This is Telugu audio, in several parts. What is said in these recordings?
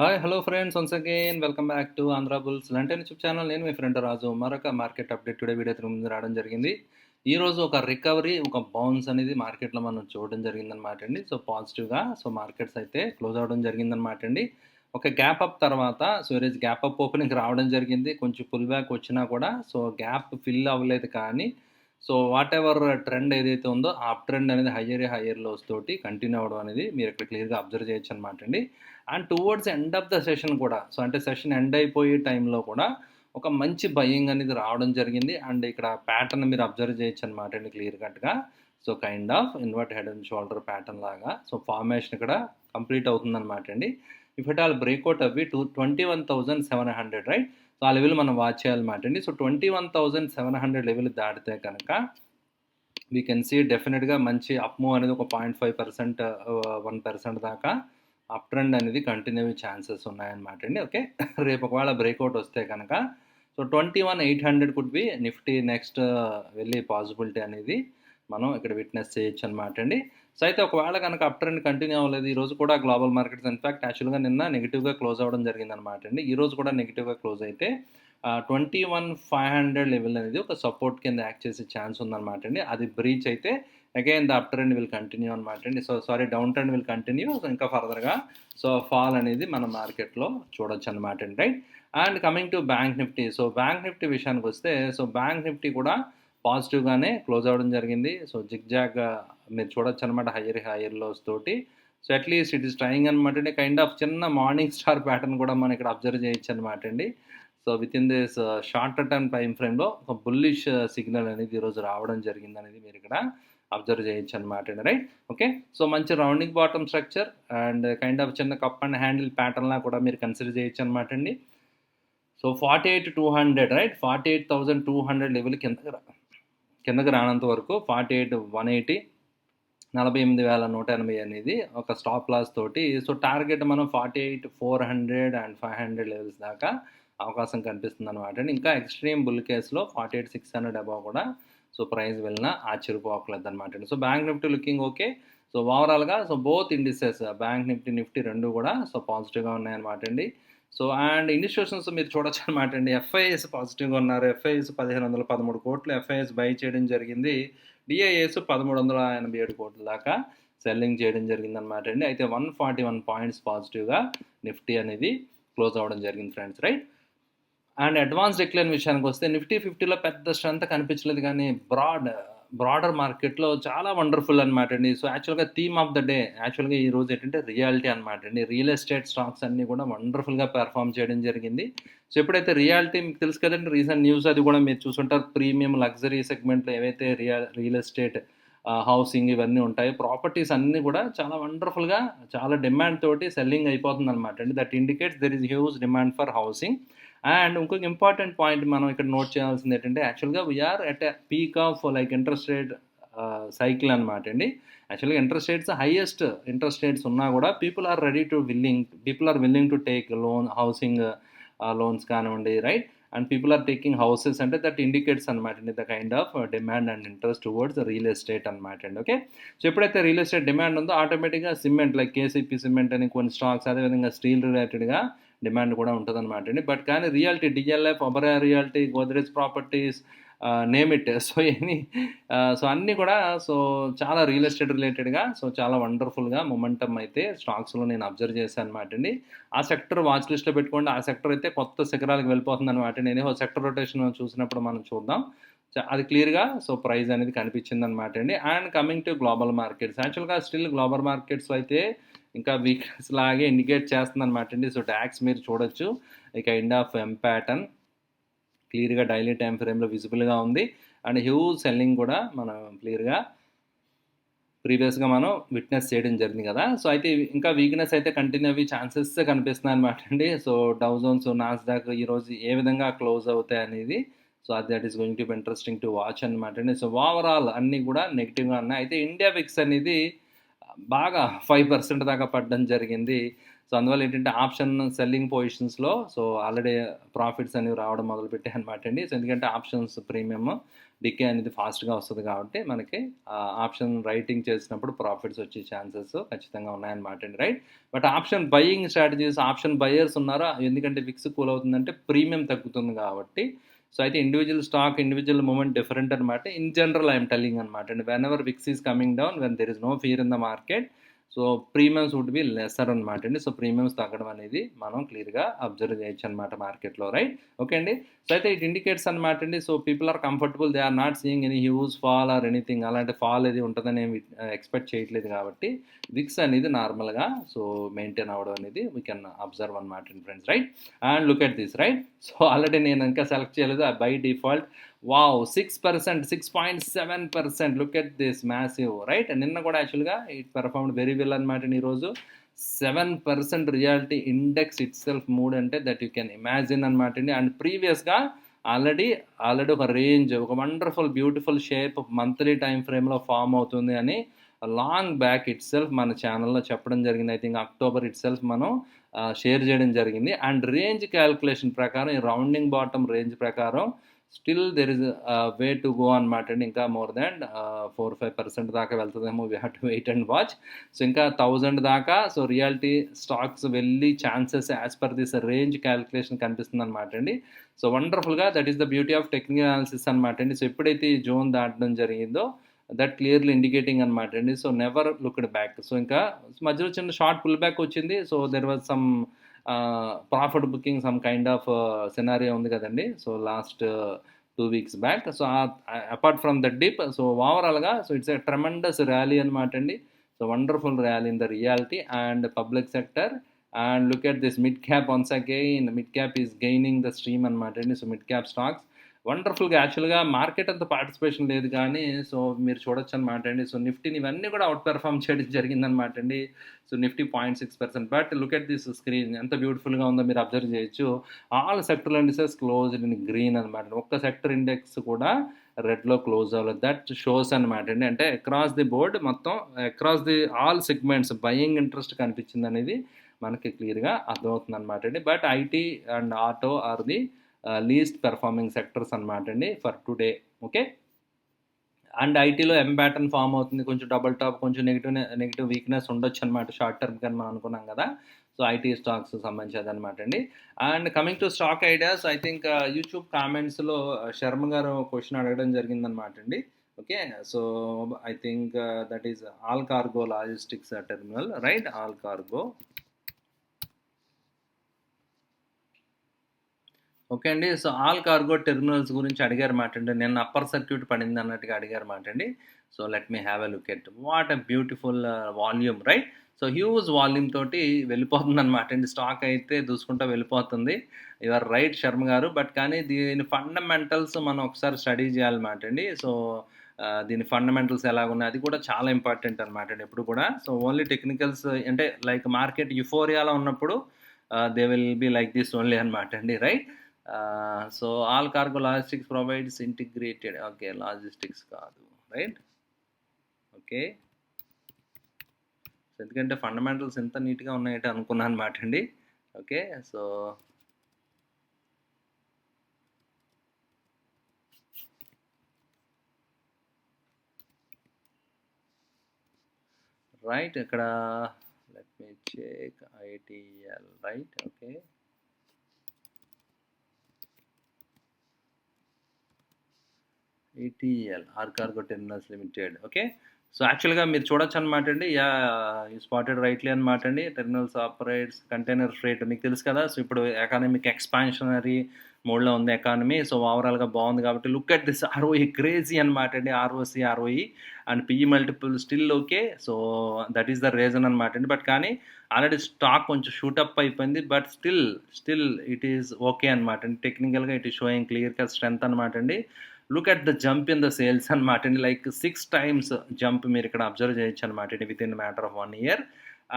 Hi hello friends once again welcome back to Andhra bulls లంటే యూట్యూబ్ ఛానల్ నేను మీ ఫ్రెండ్ రాజు మరొక మార్కెట్ అప్డేట్ టుడే వీడియో ముందు రావడం జరిగింది. ఈ రోజు ఒక రికవరీ ఒక బౌన్స్ అనేది మార్కెట్లో మనం చూడడం జరిగిందనమాట అండి. సో పాజిటివ్గా సో మార్కెట్స్ అయితే క్లోజ్ అవ్వడం జరిగిందనమాట అండి. ఒక గ్యాప్ అప్ తర్వాత సో ఈరోజు గ్యాప్ అప్ ఓపెనింగ్ రావడం జరిగింది. కొంచెం పుల్ బ్యాక్ వచ్చినా కూడా సో గ్యాప్ ఫిల్ అవ్వలేదు కానీ సో వాట్ ఎవర్ ట్రెండ్ ఏదైతే ఉందో ఆ అప్ ట్రెండ్ అనేది హయ్యర్ హయ్యర్ లోస్ తోటి కంటిన్యూ అవ్వడం అనేది మీరు ఇక్కడ క్లియర్గా అబ్జర్వ్ చేయొచ్చు అనమాట అండి. And towards end of the session కూడా సో అంటే సెషన్ ఎండ్ అయిపోయే టైంలో కూడా ఒక మంచి బయింగ్ అనేది రావడం జరిగింది. అండ్ ఇక్కడ ప్యాటర్న్ మీరు అబ్జర్వ్ చేయొచ్చు అనమాట అండి క్లియర్ కట్గా so kind of invert head and shoulder pattern లాగా. సో ఫార్మేషన్ ఇక్కడ కంప్లీట్ అవుతుందన్నమాట అండి. ఇఫ్ ఇట్ ఆల్ బ్రేక్అవుట్ అవి two twenty one thousand seven hundred right so ఆ లెవెల్ మనం వాచ్ చేయాలన్నమాట అండి. So twenty one thousand seven hundred level దాటితే కనుక వీ కెన్ సీ డెఫినెట్గా మంచి అప్ మూవ్ అనేది ఒక point five percent one percent దాకా అప్ ట్రెండ్ అనేది కంటిన్యూ ఛాన్సెస్ ఉన్నాయన్నమాట అండి. ఓకే? రేపు ఒకవేళ బ్రేక్అవుట్ వస్తే కనుక so twenty one eight hundred could be Nifty next వెళ్ళే పాసిబిలిటీ అనేది మనం ఇక్కడ విట్నెస్ చేయొచ్చు అనమాట అండి. సో అయితే ఒకవేళ కనుక అప్ ట్రెండ్ కంటిన్యూ అవ్వలేదు ఈ రోజు కూడా గ్లోబల్ మార్కెట్స్ ఇన్ఫాక్ట్ యాక్చువల్గా నిన్న నెగిటివ్గా క్లోజ్ అవ్వడం జరిగింది అనమాట అండి. ఈ రోజు కూడా నెగిటివ్గా క్లోజ్ అయితే twenty one five hundred level అనేది ఒక సపోర్ట్ కింద యాక్ట్ చేసే ఛాన్స్ ఉందన్నమాట అండి. అది బ్రీచ్ అయితే again the up trend will continue అనమాట అండి. So sorry down trend will continue ఇంకా ఫర్దర్గా సో ఫాల్ అనేది మన మార్కెట్లో చూడొచ్చు అనమాట అండి right and coming to Bank Nifty so Bank Nifty విషయానికి వస్తే సో బ్యాంక్ నిఫ్టీ కూడా పాజిటివ్గానే క్లోజ్ అవ్వడం జరిగింది. సో జిగ్ జాగ్ మీరు చూడొచ్చు అనమాట హయ్యర్ హయ్యర్ లోస్ తోటి. So at least it is trying అనమాట అండి. కైండ్ ఆఫ్ చిన్న మార్నింగ్ స్టార్ ప్యాటర్న్ కూడా మనం ఇక్కడ అబ్జర్వ్ చేయొచ్చు అనమాట అండి. So within this short term time ఫ్రేమ్లో ఒక బుల్లిష్ సిగ్నల్ అనేది ఈరోజు రావడం జరిగింది అనేది మీరు ఇక్కడ అబ్జర్వ్ చేయొచ్చు అనమాట అండి. రైట్? ఓకే? సో మంచి rounding bottom structure and kind of చిన్న కప్ అండ్ హ్యాండిల్ ప్యాటర్న్లా కూడా మీరు కన్సిడర్ చేయొచ్చు అనమాట అండి. So forty eight two hundred right? Forty eight thousand two hundred లెవెల్కి ఎంత కిందకి రానంత వరకు ఫార్టీ ఎయిట్ వన్ ఎయిటీ నలభై ఎనిమిది వేల నూట ఎనభై అనేది ఒక స్టాప్ లాస్ తోటి సో టార్గెట్ మనం forty eight four hundred and five hundred levels దాకా అవకాశం కనిపిస్తుంది అనమాట అండ్ ఇంకా ఎక్స్ట్రీమ్ బుల్ కేసులో forty eight six hundred above కూడా సో ప్రైస్ వెళ్ళినా ఆశ్చర్యపోకలేదు అనమాట అండి so Bank Nifty looking okay so ఓవరాల్గా so both indices Bank Nifty Nifty రెండు కూడా సో పాజిటివ్గా ఉన్నాయన్నమాట అండి. సో అండ్ ఇన్స్టిట్యూషన్స్ మీరు చూడొచ్చు అనమాట అండి. ఎఫ్ఐఎస్ పాజిటివ్గా ఉన్నారు. ఎఫ్ఐఎస్ పదిహేను వందల పదమూడు కోట్లు. ఎఫ్ఐఎస్ బై చేయడం జరిగింది. డిఐఎస్ పదమూడు వందల ఎనభై ఏడు కోట్ల దాకా సెల్లింగ్ చేయడం జరిగిందనమాట అండి. అయితే వన్ ఫార్టీ వన్ పాయింట్స్ పాజిటివ్గా నిఫ్టీ అనేది క్లోజ్ అవ్వడం జరిగింది friends right? And advance decline విషయానికి వస్తే నిఫ్టీ ఫిఫ్టీలో పెద్ద స్ట్రెంత్ కనిపించలేదు కానీ బ్రాడ్ బ్రాడర్ మార్కెట్లో చాలా వండర్ఫుల్ అనమాట అండి. సో యాక్చువల్గా థీమ్ ఆఫ్ ద డే యాక్చువల్గా ఈ రోజు ఏంటంటే రియాలిటీ అనమాట అండి. రియల్ ఎస్టేట్ స్టాక్స్ అన్నీ కూడా వండర్ఫుల్గా పెర్ఫామ్ చేయడం జరిగింది. సో ఎప్పుడైతే రియాలిటీ మీకు తెలుసు కదండి రీసెంట్ న్యూస్ అది కూడా మీరు చూసుంటారు. ప్రీమియం లగ్జరీ సెగ్మెంట్లో ఏవైతే రియల్ రియల్ ఎస్టేట్ హౌసింగ్ ఇవన్నీ ఉంటాయి ప్రాపర్టీస్ అన్నీ కూడా చాలా వండర్ఫుల్గా చాలా డిమాండ్ తోటి సెల్లింగ్ అయిపోతుంది అనమాట అండి. That indicates there is huge demand for housing and ఇంకొక ఇంపార్టెంట్ పాయింట్ మనం ఇక్కడ నోట్ చేయాల్సింది ఏంటంటే యాక్చువల్గా we are at a peak of like interest rate cycle అనమాట అండి. యాక్చువల్గా interest rates highest interest rates ఉన్నా కూడా people are ready to willing people are willing to take loan housing loans కానివ్వండి right and people are taking houses అంటే దట్ ఇండికేట్స్ అనమాట అండి the kind of demand and interest towards real estate అనమాట అండి ఓకే సో ఎప్పుడైతే రియల్ ఎస్టేట్ డిమాండ్ ఉందో ఆటోమేటిక్గా సిమెంట్ లైక్ కేసీపీ సిమెంట్ అని కొన్ని స్టాక్స్ అదేవిధంగా స్టీల్ రిలేటెడ్గా డిమాండ్ కూడా ఉంటుంది అనమాట అండి. బట్ కానీ realty DLF Oberoi realty Godrej properties name it. So any so అన్నీ కూడా సో చాలా రియల్ ఎస్టేట్ రిలేటెడ్గా సో చాలా వండర్ఫుల్గా మొమెంటమ్ అయితే స్టాక్స్లో నేను అబ్జర్వ్ చేశాను అనమాట అండి. ఆ సెక్టర్ వాచ్ లిస్ట్లో పెట్టుకోండి. ఆ సెక్టర్ అయితే కొత్త శిఖరాలకు వెళ్ళిపోతుంది అనమాట నేను సెక్టర్ రొటేషన్ చూసినప్పుడు మనం చూద్దాం. అది క్లియర్గా సో ప్రైస్ అనేది కనిపించింది అనమాట అండి. And coming to global markets. యాక్చువల్గా స్టిల్ గ్లోబల్ మార్కెట్స్ అయితే ఇంకా వీక్నెస్ లాగే ఇండికేట్ చేస్తుంది అనమాట అండి. సో ట్యాక్స్ మీరు చూడొచ్చు. ఇక ఎండ్ ఆఫ్ ఎం ప్యాటర్న్ క్లియర్గా డైలీ టైం ఫ్రేమ్లో విజిబుల్గా ఉంది. అండ్ హ్యూజ్ సెల్లింగ్ కూడా మనం క్లియర్గా ప్రీవియస్గా మనం విట్నెస్ చేయడం జరిగింది కదా. సో అయితే ఇంకా వీక్నెస్ అయితే కంటిన్యూ అవి ఛాన్సెస్ కనిపిస్తున్నాయి అనమాట అండి. సో డౌజోన్స్ నాస్డాక్ ఈరోజు ఏ విధంగా క్లోజ్ అవుతాయి అనేది. సో అది that is going to interesting to watch అనమాట అండి. సో ఓవరాల్ అన్నీ కూడా నెగిటివ్గా ఉన్నాయి. అయితే ఇండియా విక్స్ అనేది బాగా ఫైవ్ పర్సెంట్ దాకా పడడం జరిగింది. సో, అందువల్ల ఏంటంటే ఆప్షన్ సెల్లింగ్ పొజిషన్స్‌లో సో, ఆల్రెడీ ప్రాఫిట్స్ అనేవి రావడం మొదలుపెట్టాయనమాటండి. సో, ఎందుకంటే ఆప్షన్స్ ప్రీమియం డికే అనేది ఫాస్ట్‌గా వస్తుంది కాబట్టి మనకి ఆప్షన్ రైటింగ్ చేసినప్పుడు ప్రాఫిట్స్ వచ్చే ఛాన్సెస్ ఖచ్చితంగా ఉన్నాయన్నమాటండి. Right. But option buying strategies option buyers ఉన్నారా ఎందుకంటే విక్స్ కూల్ అవుతుందంటే ప్రీమియం తగ్గుతుంది కాబట్టి సో, అయితే individual stock, individual movement different అనమాట. In general I am telling అనమాట అండి. Whenever VIX is coming down when there is no fear in the market so, premiums would be lesser అనమాట అండి. సో, ప్రీమియమ్స్ తగ్గడం అనేది మనం క్లియర్‌గా అబ్జర్వ్ చేయొచ్చనమాట మార్కెట్‌లో రైట్. ఓకే అండి. సో, అయితే ఇట్ ఇండికేట్స్ అనమాట అండి. So, people are comfortable they are not seeing any huge fall or anything అలాంటి ఫాల్ ఏది ఉంటుందని ఏమి ఎక్స్‌పెక్ట్ చేయట్లేదు కాబట్టి విక్స్ అనేది నార్మల్‌గా సో, మెయింటైన్ అవ్వడం అనేది వీ కెన్ అబ్జర్వ్ అనమాట అండి friends right. And look at this right. So, already నేను ఇంకా సెలెక్ట్ చేయలేదు. By default wow! 6% 6.7% look at this massive right. నిన్న కూడా యాక్చువల్‌గా ఇట్ పెర్ఫార్మ్డ్ వెరీ వెల్ అనమాట ఈరోజు. Seven percent reality index itself moved అంటే దట్ యూ కెన్ ఇమాజిన్ అనమాట అండి. అండ్ ప్రీవియస్‌గా ఆల్రెడీ ఆల్రెడీ ఒక రేంజ్ ఒక wonderful beautiful shape monthly time ఫ్రేమ్‌లో ఫామ్ అవుతుంది అని లాంగ్ బ్యాక్ ఇట్ సెల్ఫ్ మన ఛానల్లో చెప్పడం జరిగింది. I think October itself మనం uh, షేర్ చేయడం జరిగింది. అండ్ రేంజ్ క్యాలిక్యులేషన్ ప్రకారం ఈ రౌండింగ్ బాటమ్ రేంజ్ ప్రకారం still there is way to go అనమాట అండి. ఇంకా more than four five percent దాకా వెళ్తుందేమో we have to wait and watch. So, ఇంకా థౌజండ్ దాకా సో, రియాలిటీ స్టాక్స్ వెళ్ళి chances as per this range calculation కనిపిస్తుంది అనమాట అండి. So, వండర్‌ఫుల్‌గా that is the beauty of technical analysis అనమాట అండి. సో, ఎప్పుడైతే ఈ జోన్ దాటడం జరిగిందో దట్ క్లియర్‌లీ ఇండికేటింగ్ అనమాట అండి. So, never looked back. So, ఇంకా మధ్యలో చిన్న షార్ట్ పుల్ బ్యాక్ వచ్చింది. So, there was some profit booking some kind of scenario ఉంది కదండీ. So, last two weeks back. So, apart from the dip so, ఓవరాల్‌గా so, it's a tremendous rally అనమాట అండి. So, wonderful rally in the reality and public sector and look at this mid cap once again mid cap is gaining the stream అనమాట అండి. సో, మిడ్ క్యాప్ స్టాక్స్ వండర్‌ఫుల్‌గా యాక్చువల్‌గా మార్కెట్ అంత పార్టిసిపేషన్ లేదు కానీ సో, మీరు చూడొచ్చు అనమాట అండి. సో, నిఫ్టీని ఇవన్నీ కూడా అవుట్ పెర్ఫార్మ్ చేయడం జరిగిందనమాట అండి. So, Nifty 0.6% but look at this screen ఎంత బ్యూటిఫుల్‌గా ఉందో మీరు అబ్జర్వ్ చేయొచ్చు. All sectoral indices close in green అనమాట. ఒక్క సెక్టర్ ఇండెక్స్ కూడా రెడ్‌లో క్లోజ్ అవ్వలేదు. దట్ షోస్ అనమాట అండి. అంటే అక్రాస్ ది బోర్డ్ మొత్తం across the all segments buying interest కనిపించిందనేది మనకి క్లియర్‌గా అర్థమవుతుందనమాట అండి. But IT and auto are the least performing sectors అనమాట అండి ఫర్ టుడే. ఓకే. అండ్ ఐటీలో ఎం ప్యాటర్న్ ఫార్మ్ అవుతుంది. కొంచెం డబుల్ టాప్ కొంచెం నెగిటివ్ నెగిటివ్ వీక్‌నెస్ ఉండొచ్చు అనమాట షార్ట్ టర్మ్ గాని మనం అనుకున్నాం కదా! సో, ఐటీ స్టాక్స్ సంబంధించి అనమాట అండి. And coming to stock ideas I think YouTube కామెంట్స్‌లో శర్మ గారు క్వశ్చన్ అడగడం జరిగిందనమాట అండి. Okay. So, I think that is all cargo logistics terminal right. All cargo. Okay అండి. సో, ఆల్ కార్గో టెర్మినల్స్ గురించి అడిగారు అండి. నిన్న అప్పర్ సర్క్యూట్ పడింది అన్నట్టుగా అడిగారన్నమాట అండి. So, let me have a look at what a beautiful volume right. So, huge volume తోటి వెళ్ళిపోతుందనమాట అండి. స్టాక్ అయితే దూసుకుంటా వెళ్ళిపోతుంది. యువర్ ఆర్ రైట్ శర్మ గారు. బట్ కానీ దీని ఫండమెంటల్స్ మనం ఒకసారి స్టడీ చేయాలన్నమాట అండి. సో, దీని ఫండమెంటల్స్ ఎలాగున్నాయి అది కూడా చాలా ఇంపార్టెంట్ అనమాట అండి ఎప్పుడు కూడా. సో, ఓన్లీ టెక్నికల్స్ అంటే లైక్ మార్కెట్ యుఫోరియాలో ఉన్నప్పుడు they will be like this only అనమాట అండి right. So, all cargo logistics provides integrated okay. Logistics కాదు రైట్. ఓకే. ఎందుకంటే ఫండమెంటల్స్ ఎంత నీట్‌గా ఉన్నాయంటే అనుకున్నాను అనమాట అండి. ఓకే. So right. ఇక్కడ let me check ITL right. Okay. ATL or cargo terminals limited. Okay. So, యాక్చువల్‌గా మీరు చూడొచ్చనమాట అండి. యా యూ స్పాటెడ్ రైట్‌లీ అనమాట అండి. టెర్మినల్స్ ఆపరేట్స్ కంటైనర్ ఫ్రేట్ మీకు తెలుసు కదా! సో, ఇప్పుడు ఎకానమిక్ ఎక్స్‌పాన్షనరీ మోడ్‌లో ఉంది ఎకానమీ. సో, ఓవరాల్‌గా బాగుంది కాబట్టి look at this ROE crazy అనమాట అండి. ROC ROE and PE multiple still okay. So, that is the reason అనమాట అండి. బట్ కానీ ఆల్రెడీ స్టాక్ కొంచెం షూటప్ అయిపోయింది. But still, still it is okay అనమాట అండి. టెక్నికల్‌గా it is showing clear cut strength అనమాట అండి. Look at the jump in the sales అనమాట అండి. లైక్ సిక్స్ టైమ్స్ జంప్ మీరు ఇక్కడ అబ్జర్వ్ చేయొచ్చు అనమాట అండి in matter of one year.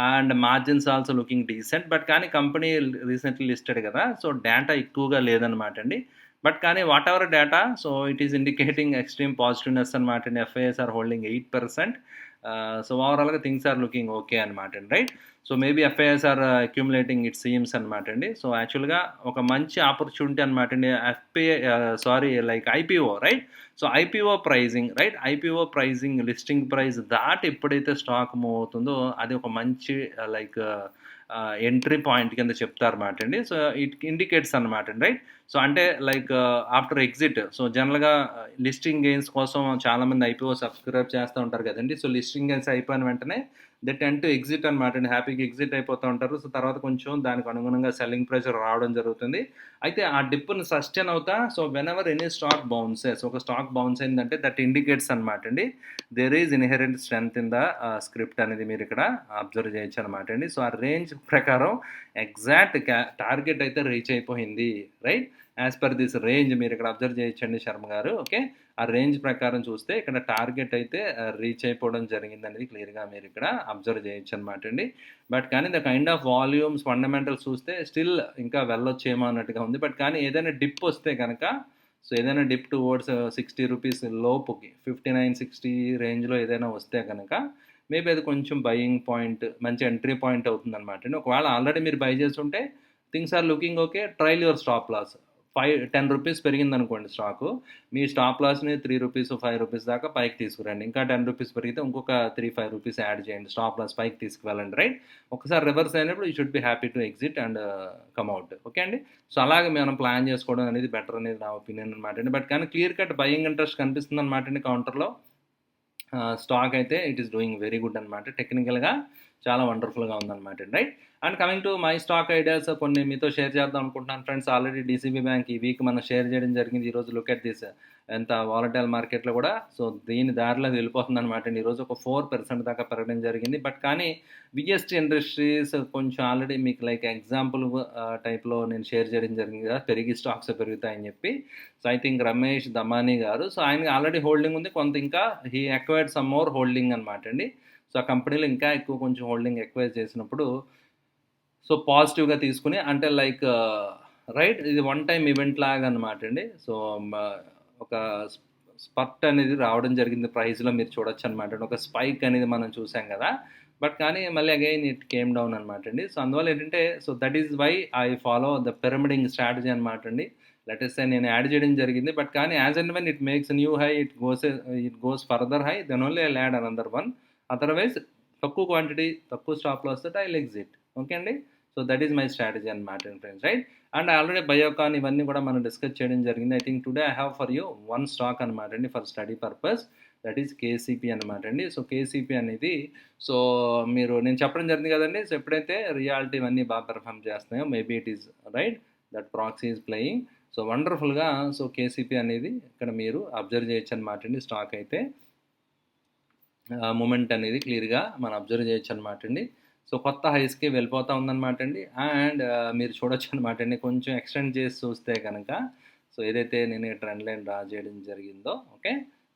And margins also looking decent. But కానీ కంపెనీ రీసెంట్‌లీ లిస్టెడ్ కదా! సో, డేటా ఎక్కువగా లేదనమాట అండి. బట్ కానీ whatever data so, it is indicating extreme positiveness అనమాట అండి. FIs are holding eight percent so ఓవరాల్గా థింగ్స్ ఆర్ లుకింగ్ ఓకే అనమాట అండి right so maybe FIs are accumulating it seems అనమాట అండి. సో యాక్చువల్గా ఒక మంచి ఆపర్చునిటీ అనమాట అండి. FPI sorry like IPO right so IPO pricing right IPO pricing listing price that ఎప్పుడైతే స్టాక్ మూవ్ అవుతుందో అది ఒక మంచి లైక్ ఎంట్రీ పాయింట్ కింద చెప్తారన్నమాట అండి. సో ఇట్ ఇండికేట్స్ అనమాట అండి రైట్ సో అంటే లైక్ ఆఫ్టర్ ఎగ్జిట్ సో జనరల్గా లిస్టింగ్ గెయిన్స్ కోసం చాలామంది ఐపీఓ సబ్స్క్రైబ్ చేస్తూ ఉంటారు కదండి. సో లిస్టింగ్ గెయిన్స్ అయిపోయిన వెంటనే దే టెన్ టు ఎగ్జిట్ అనమాట అండి. హ్యాపీగా ఎగ్జిట్ అయిపోతూ ఉంటారు. సో తర్వాత కొంచెం దానికి అనుగుణంగా సెల్లింగ్ ప్రెషర్ రావడం జరుగుతుంది. అయితే ఆ డిప్ను సస్టైన్ అవుతా so whenever any stock bounces ఒక స్టాక్ బౌన్స్ అయిందంటే దట్ ఇండికేట్స్ అనమాట అండి. There is inherent strength in the script అనేది మీరు ఇక్కడ అబ్జర్వ్ చేయొచ్చు అనమాట అండి. సో ఆ రేంజ్ ప్రకారం ఎగ్జాక్ట్ టార్గెట్ అయితే రీచ్ అయిపోయింది. Right as per this range మీరు ఇక్కడ అబ్జర్వ్ చేయొచ్చండి శర్మ గారు. ఓకే ఆ రేంజ్ ప్రకారం చూస్తే ఇక్కడ టార్గెట్ అయితే రీచ్ అయిపోవడం జరిగింది అనేది క్లియర్గా మీరు ఇక్కడ అబ్జర్వ్ చేయొచ్చు అనమాట అండి. బట్ కానీ the kind of volumes fundamentals చూస్తే స్టిల్ ఇంకా వెళ్ళొచ్చేమో అన్నట్టుగా ఉంది. బట్ కానీ ఏదైనా డిప్ వస్తే కనుక సో ఏదైనా డిప్ టువర్డ్స్ సిక్స్టీ రూపీస్ లోపుకి ఫిఫ్టీ నైన్ సిక్స్టీ రేంజ్లో ఏదైనా వస్తే కనుక మేబీ అది కొంచెం బయింగ్ పాయింట్ మంచి ఎంట్రీ పాయింట్ అవుతుంది అనమాట అండి. ఒకవేళ ఆల్రెడీ మీరు బై చేస్తుంటే things are looking okay trail your stop loss. Five ten rupees పెరిగింది అనుకోండి స్టాకు మీ స్టాప్ లాస్ని త్రీ రూపీస్ ఫైవ్ రూపీస్ దాకా పైకి తీసుకురండి. ఇంకా టెన్ రూపీస్ పెరిగితే ఇంకొక త్రీ ఫైవ్ రూపీస్ యాడ్ చేయండి. స్టాప్ లాస్ పైకి తీసుకువెళ్ళండి రైట్? ఒకసారి రివర్స్ అయినప్పుడు you should be happy to exit and uh, come at okay అండి? సో అలాగే మనం ప్లాన్ చేసుకోవడం అనేది బెటర్ అనేది నా ఒపీనియన్ అనమాట అండి. బట్ కానీ క్లియర్ కట్ బయింగ్ ఇంట్రెస్ట్ కనిపిస్తుంది అనమాట అండి కౌంటర్లో. స్టాక్ అయితే it is doing very good అనమాట టెక్నికల్గా. చాలా వండర్ఫుల్గా ఉందన్నమాట right and coming to my stock ideas కొన్ని మీతో షేర్ చేద్దాం అనుకుంటున్నాను ఫ్రెండ్స్ ఆల్రెడీ డీసీబీ బ్యాంక్ ఈ వీక్ మనం షేర్ చేయడం జరిగింది. ఈరోజు లుక్ ఎట్ దిస్ ఎంత వాలటైల్ మార్కెట్లో కూడా. సో దీని దారిలో వెళ్ళిపోతుంది అనమాట అండి. ఈరోజు ఒక ఫోర్ పర్సెంట్ దాకా పెరగడం జరిగింది. బట్ కానీ విఎస్టీ ఇండస్ట్రీస్ కొంచెం ఆల్రెడీ మీకు లైక్ ఎగ్జాంపుల్ టైప్లో నేను షేర్ చేయడం జరిగింది కదా. పెరిగి స్టాక్స్ పెరుగుతాయని చెప్పి. So I think Ramesh Damani గారు. సో ఆయనకి ఆల్రెడీ హోల్డింగ్ ఉంది. కొంత ఇంకా he acquired some more holding అనమాట అండి. సో ఆ కంపెనీలో ఇంకా ఎక్కువ కొంచెం హోల్డింగ్ ఎక్కువ చేసినప్పుడు సో పాజిటివ్గా తీసుకుని అంటే లైక్ రైట్ ఇది వన్ టైం ఈవెంట్ లాగా అనమాట అండి. సో ఒక స్పర్ట్ అనేది రావడం జరిగింది ప్రైస్లో మీరు చూడొచ్చు అనమాట ఒక స్పైక్ అనేది మనం చూసాం కదా. బట్ కానీ మళ్ళీ అగైన్ ఇట్ కేమ్ డౌన్ అనమాట అండి. సో అందువల్ల ఏంటంటే so that is why I follow the pyramiding strategy అనమాట అండి. లెటెస్ట్ నేను యాడ్ చేయడం జరిగింది. బట్ కానీ as and when it makes new high it goes it goes further high then only I add another one. Otherwise తక్కువ క్వాంటిటీ తక్కువ స్టాప్లో వస్తే ఐ ఎగ్జిట్ ఓకే అండి? So that is my strategy అనమాట friends right and already Biocon ఇవన్నీ కూడా మనం డిస్కస్ చేయడం జరిగింది. I think today I have for you one stock అనమాట అండి for study purpose that is KCP అనమాట అండి. సో కేసీపీ అనేది సో మీరు నేను చెప్పడం జరిగింది కదండి? సో ఎప్పుడైతే రియాలిటీ ఇవన్నీ బాగా perform చేస్తున్నాయో maybe it is right that proxy is playing so వండర్ఫుల్గా so KCP అనేది ఇక్కడ మీరు అబ్జర్వ్ చేయొచ్చు అనమాట అండి స్టాక్ అయితే. మూమెంట్ అనేది క్లియర్గా మనం అబ్జర్వ్ చేయొచ్చు అనమాట అండి. సో కొత్త హైస్కి వెళ్ళిపోతూ ఉందన్నమాట అండి. అండ్ మీరు చూడొచ్చు అనమాట అండి. కొంచెం ఎక్స్టెండ్ చేసి చూస్తే కనుక సో ఏదైతే నేను ట్రెండ్ లైన్ డ్రా చేయడం జరిగిందో ఓకే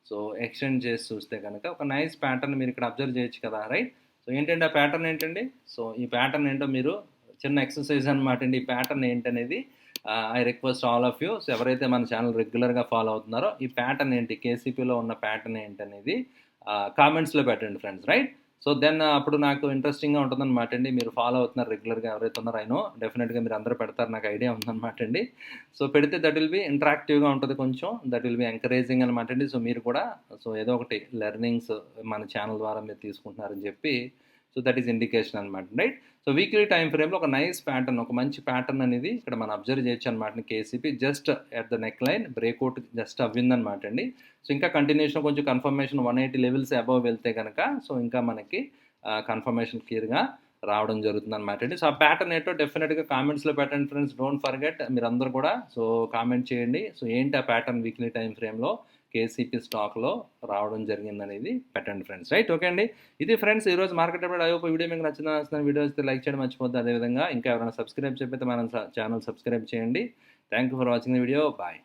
సో ఎక్స్టెండ్ చేసి చూస్తే కనుక ఒక నైస్ ప్యాటర్న్ మీరు ఇక్కడ అబ్జర్వ్ చేయొచ్చు కదా రైట్ సో ఏంటంటే ఆ ప్యాటర్న్ ఏంటండి? సో ఈ ప్యాటర్న్ ఏంటో మీరు చిన్న ఎక్సర్సైజ్ అనమాట అండి. ఈ ప్యాటర్న్ ఏంటనేది I request all of you so ఎవరైతే మన ఛానల్ రెగ్యులర్గా ఫాలో అవుతున్నారో ఈ ప్యాటర్న్ ఏంటి? కేసీపీలో ఉన్న ప్యాటర్న్ ఏంటనేది కామెంట్స్లో పెట్టండి ఫ్రెండ్స్ రైట్ సో దెన్ అప్పుడు నాకు ఇంట్రెస్టింగ్గా ఉంటుందన్నమాట అండి. మీరు ఫాలో అవుతున్నారు రెగ్యులర్గా ఎవరైతే ఉన్నారో అయినో డెఫినెట్గా మీరు అందరూ పెడతారు నాకు ఐడియా ఉందన్నమాట అండి. సో పెడితే దట్ విల్ బి ఇంటరాక్టివ్గా ఉంటుంది కొంచెం. దట్ విల్ బి ఎంకరేజింగ్ అనమాట అండి. సో మీరు కూడా సో ఏదో ఒకటి లెర్నింగ్స్ మన ఛానల్ ద్వారా మీరు తీసుకుంటున్నారని చెప్పి సో దట్ ఈస్ ఇండికేషన్ అనమాట రైట్ సో వీక్లీ టైం ఫ్రేమ్లో ఒక నైస్ ప్యాటర్న్ ఒక మంచి ప్యాటర్న్ అనేది ఇక్కడ మనం అబ్జర్వ్ చేయొచ్చు అనమాట KCP just at the neck line breakout just అవ్విందనమాట అండి. సో ఇంకా కంటిన్యూషన్ కొంచెం confirmation one eighty levels above వెళ్తే కనుక సో ఇంకా మనకి కన్ఫర్మేషన్ క్లియర్గా రావడం జరుగుతుంది అనమాట అండి. సో ఆ ప్యాటర్న్ ఏంటో డెఫినెట్గా కామెంట్స్లో పెట్టండి ఫ్రెండ్స్ డోంట్ ఫర్గెట్ మీరు అందరూ కూడా సో కామెంట్ చేయండి. సో ఏంటి ఆ ప్యాటర్న్ వీక్లీ టైం ఫ్రేమ్లో కేసీపీ స్టాక్లో రావడం జరిగింది అనేది పెట్టండి ఫ్రెండ్స్. రైట్ ఓకే అండి. ఇది ఫ్రెండ్స్ ఈరోజు మార్కెట్ అప్డేట్ అయ్యో వీడియో మీకు నచ్చిన నచ్చిన వీడియో వస్తే లైక్ చేయడం మర్చిపోద్దు అదేవిధంగా ఇంకా ఎవరైనా సబ్స్క్రైబ్ చెప్పితే మన ఛానల్ సబ్స్క్రైబ్ చేయండి. Thank you for watching the video. Bye.